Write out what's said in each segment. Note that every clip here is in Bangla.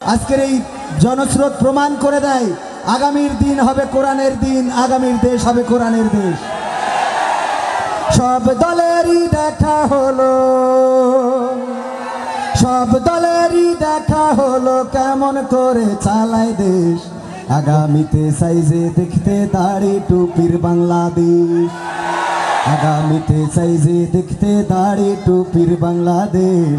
আজকের এই জনস্রোত প্রমাণ করে দেয়, আগামীর দিন হবে কোরআনের দিন, আগামীর দেশ হবে কোরআনের দেশ। সব দলেরই দেখা হলো, সব দলেরই দেখা হলো কেমন করে চালায় দেশ। আগামীতে সাইজে দেখতে দাড়ি টুপির বাংলাদেশ। আগামীতে চাইজে দেখতে দাড়ি টুপির বাংলাদেশ।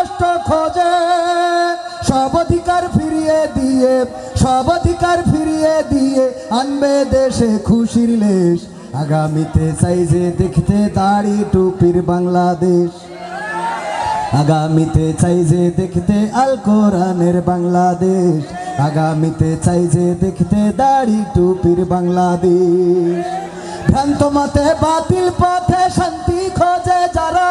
কষ্ট খোঁজে, সব অধিকার ফিরিয়ে দিয়ে, সব অধিকার ফিরিয়ে দিয়ে আনবে দেশে খুশির লেশ। আগামীতে চাইজে দেখতে দাড়ি টুপির বাংলাদেশ। আগামীতে চাই যে দেখতে আল কোরআনের বাংলাদেশ। আগামীতে চাই যে দেখতে দাড়ি টুপির বাংলাদেশ। ভ্রান্ত মতে বাতিল পথে শান্তি খোঁজে যারা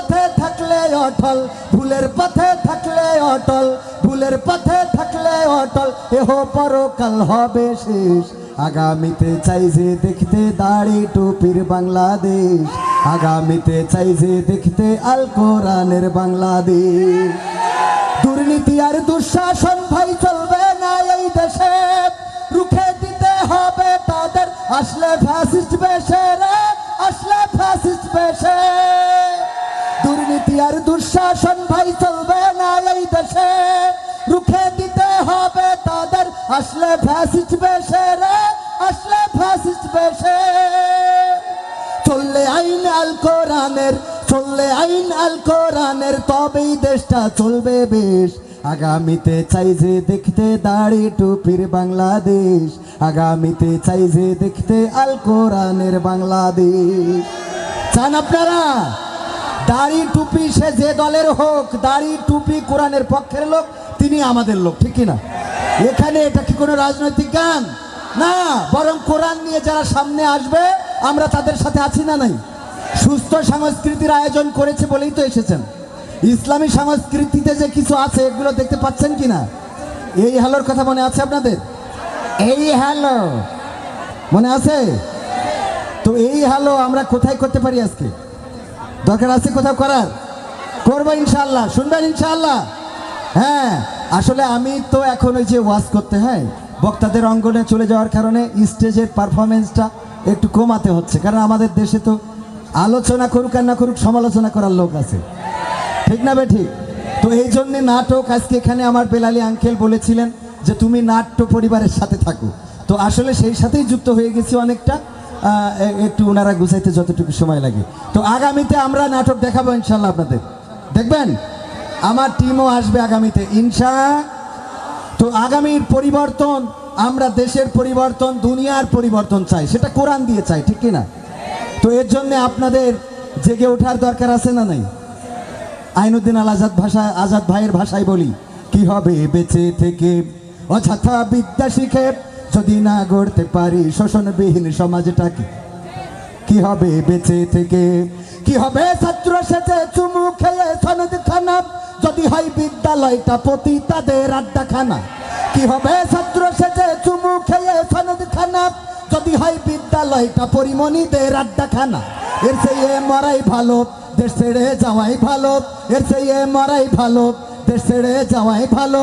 পথে থাকলে অটল, ভুলের পথে থাকলে অটল, ভুলের পথে থাকলে অটল, এহ পরকাল হবে শেষ। আগামীতে চাই যে দেখতে দাড়ি টুপির বাংলাদেশ। আগামীতে চাই যে দেখতে আল কোরআনের বাংলাদেশ। দুর্নীতি আর দুঃশাসন ভাই, চলবে না এই দেশে। রুখে দিতে হবে তাদের। আসলে ফ্যাসিস্ট বেশে রে আসলে ফ্যাসিস্ট বেশে। আর দুঃশাসন ভাই চলবে না এই দেশে। রুখে দিতে হবে তাদের। আসলে ফ্যাসিস্ট বেশে রে, আসলে ফ্যাসিস্ট বেশে। চললে আইন আল কোরআনের, চললে আইন আল কোরআনের, তবেই দেশটা চলবে বেশ। আগামীতে চাই যে দেখতে দাড়ি টুপির বাংলাদেশ। আগামীতে চাই যে দেখতে আল কোরআনের বাংলাদেশ। চান আপনারা? দাড়ি টুপি সে যে দলের হোক, দাড়ি টুপি কোরআনের পক্ষের লোক, তিনি আমাদের লোক, ঠিক কিনা? এখানে এটা কি কোনো রাজনৈতিক গান না, বরং কোরআন নিয়ে যারা সামনে আসবে, আমরা তাদের সাথে আছি না নাই? সুস্থ সংস্কৃতির আয়োজন করেছে বলেই তো এসেছেন। ইসলামী সংস্কৃতিতে যে কিছু আছে, এগুলো দেখতে পাচ্ছেন কি না এই হ্যালোর কথা মনে আছে আপনাদের? এই হ্যালো। মনে আছে? তো এই হ্যালো আমরা কোথায় করতে পারি আজকে? দরকার আছে কোথাও করার? করব ইনশাল্লাহ শুনবেন ইনশাল্লাহ হ্যাঁ আসলে আমি তো এখন ওই যে ওয়াজ করতে, হয়, বক্তাদের অঙ্গনে চলে যাওয়ার কারণে স্টেজের পারফরমেন্সটা একটু কমাতে হচ্ছে। কারণ আমাদের দেশে তো আলোচনা করুক আর না করুক, সমালোচনা করার লোক আছে। ঠিক না বে ঠিক? তো এই জন্যে নাটক আজকে এখানে আমার বেলালি আঙ্কেল বলেছিলেন যে, তুমি নাট্য পরিবারের সাথে থাকো। তো আসলে সেই সাথেই যুক্ত হয়ে গেছি অনেকটা। একটু ওনারা গুছাইতে যতটুকু সময় লাগে। তো আগামীতে আমরা নাটক দেখাবো ইনশাল্লাহ আপনাদের। দেখবেন? আমার টিমও আসবে আগামীতে, ইনশা। তো আগামীর পরিবর্তন, আমরা দেশের পরিবর্তন, দুনিয়ার পরিবর্তন চাই। সেটা কোরআন দিয়ে চাই, ঠিক কিনা? তো এর জন্য আপনাদের জেগে ওঠার দরকার আছে না নাই? আইনুদ্দিন আল আজাদ ভাষায় আজাদ ভাইয়ের ভাষায় বলি, কি হবে বেঁচে থেকে? অযথা বিদ্যা শিখে যদি না গড়তে পারি শোষণবিহীন সমাজটাকে, কি হবে বেঁচে থেকে? কি হবে ছাত্র সেজে চুমু খেয়ে সনদ খানা? যদি হয় বিদ্যালয়টা প্রতি তাদের আড্ডা খানা কি হবে ছাত্র সেজে চুমু খেয়ে সনদ খানা? যদি হয় বিদ্যালয়টা পরিমণিদের আড্ডা খানা এর চেয়ে মরাই ভালো, দেশ ছেড়ে যাওয়াই ভালো, এর চেয়ে মরাই ভালো, দেশ ছেড়ে যাওয়াই ভালো।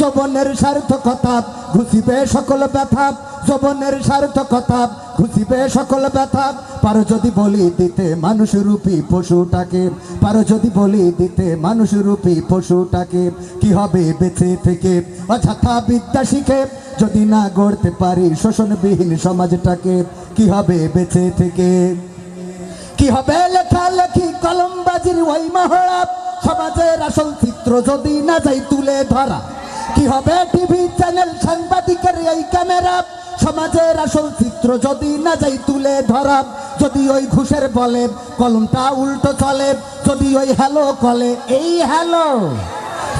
যৌবনের সার্থকতা ঘুষিবে সকল ব্যথা, যৌবনের সার্থকতা ঘুষিবে সকল ব্যথা। পারো যদি বলি দিতে মানুষ রূপী পশুটাকে, পারো যদি বলি দিতে মানুষ রূপী পশুটাকে, কি হবে বেঁচে থেকে? অযথা বিদ্যা শিখে যদি না গড়তে পারি শোষণবিহীন সমাজটাকে, কি হবে বেঁচে থেকে? কি হবে লেখালেখি কলমবাজির ওই মহড়া? সমাজের আসল চিত্র যদি না যাই তুলে ধরা। কি হবে টিভি চ্যানেল সাংবাদিকের এই ক্যামেরা? সমাজের আসল চিত্র যদি না যাই তুলে ধরা, যদি ওই ঘুষের বলে, কলমটা উল্টো চলে, যদি ওই হ্যালো কলে, এই হ্যালো।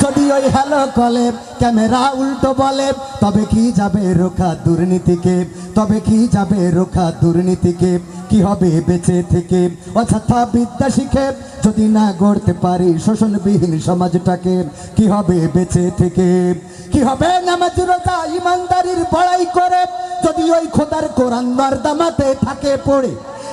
যদি ওই হ্যালো কলে, ক্যামেরা উল্টো বলে, তবে কি যাবে রোখা দুর্নীতিকে? তবে কি যাবে রোখা দুর্নীতিকে? কি হবে বেঁচে থেকে? অযথা বিদ্যা শিখে, যদি না গড়তে পারি শোষণবিহীন সমাজটাকে, কি হবে বেঁচে থেকে? কি হবে নামাজ রোজা ইমানদারির বড়াই করে, যদি ওই খোদার কোরআন দামাতে থাকে পড়ে?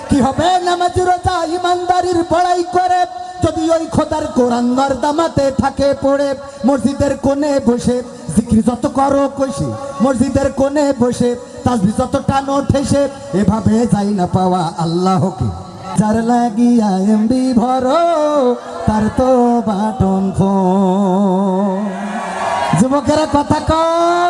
কি হবে নামাজ রোজা ইমানদারির বড়াই করে যদি ওই খোদার কোরআন দামাতে থাকে, পড়ে মসজিদের কোণে বসে, জিক্রি যত করো কষে মসজিদের কোণে বসে তাসবি যত টানো ঠেসে এভাবে যাই না পাওয়া আল্লাহকে। যার লাগিয়া এমবি ভরো, তার তো বাটন ফোন যুবকেরা কথা কও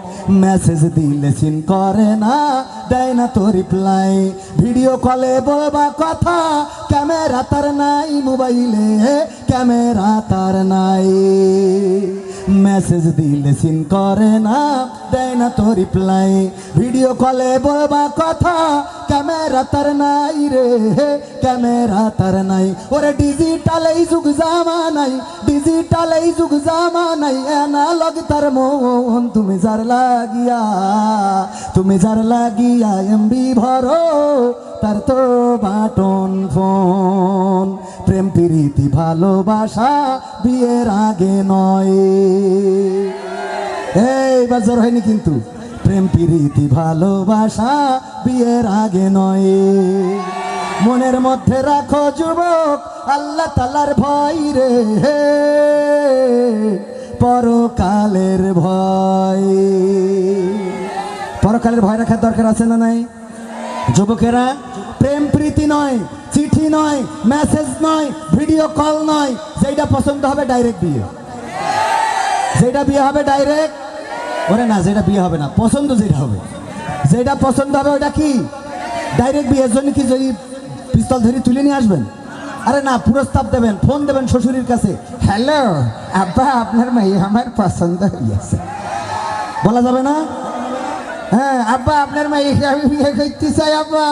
মেসেজ দিলে সিন করে না, দেয় না তো রিপ্লাই ভিডিও কলে বলবা কথা ক্যামেরা তার নাই মোবাইলে ক্যামেরা তার নাই। মেসেজ দিলে সিন করে না, দেয় না তো রিপ্লাই ভিডিও কলে বলবা কথা ক্যামেরা তার নাই রে ক্যামেরা তার নাই। ওরে ডিজিটাল এই যুগ জামা নাই ডিজিটাল এই যুগ জামা নাই অ্যানালগ তার মন, তুমি যার লাগিয়া, তুমি যার লাগিয়া এমবি ভরো। তার তো বাটন ফোন। প্রেম, প্রীতি, ভালোবাসা বিয়ের আগে নয়। এই বাজার হয়নি কিন্তু। প্রেম, প্রীতি, ভালোবাসা বিয়ের আগে নয়। মনের মধ্যে রাখো যুবক, আল্লাহ তালার ভয় রে। পরকালের ভয়। পরকালের ভয় রাখার দরকার আছে না নাই? যুবকেরা প্রেম প্রীতি নয়, চিঠি নয় মেসেজ নয় ভিডিও কল নয় যেটা পছন্দ হবে ডাইরেক্ট বিয়ে যেটা বিয়ে হবে ডাইরেক্ট ওরে না যেটা বিয়ে হবে না, পছন্দ যেটা হবে। যেটা পছন্দ হবে ওটা কি? ডাইরেক্ট বিয়ের জন্য কি যদি পিস্তল ধরে তুলে নিয়ে আসবেন? আরে না, প্রস্তাব দেবেন, ফোন দেবেন শ্বশুরের কাছে। হ্যালো, আব্বা, আপনার মেয়ে আমার পছন্দ হইয়াছে। বলা যাবে না? হ্যাঁ আব্বা, আপনার মেয়েকে আমি বিয়ে করতে চাই, আব্বা।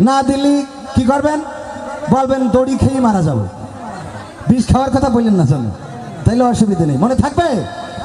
না দিলি কি করবেন? বলবেন, দড়ি খেয়ে মারা যাব। বিষ খাওয়ার কথা বললেন না, চলো। তাইলে অসুবিধা নেই। মনে থাকবে?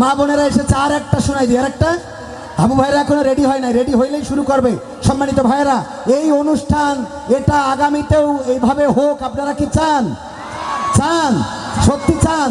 মা বোনেরা এসেছে আর একটা শোনাই দিই আর একটা আবু ভাইরা এখনও রেডি হয় নাই রেডি হইলেই শুরু করবে। সম্মানিত ভাইরা এই অনুষ্ঠান, এটা আগামীতেও এইভাবে হোক, আপনারা কি চান? চান, সত্যি চান?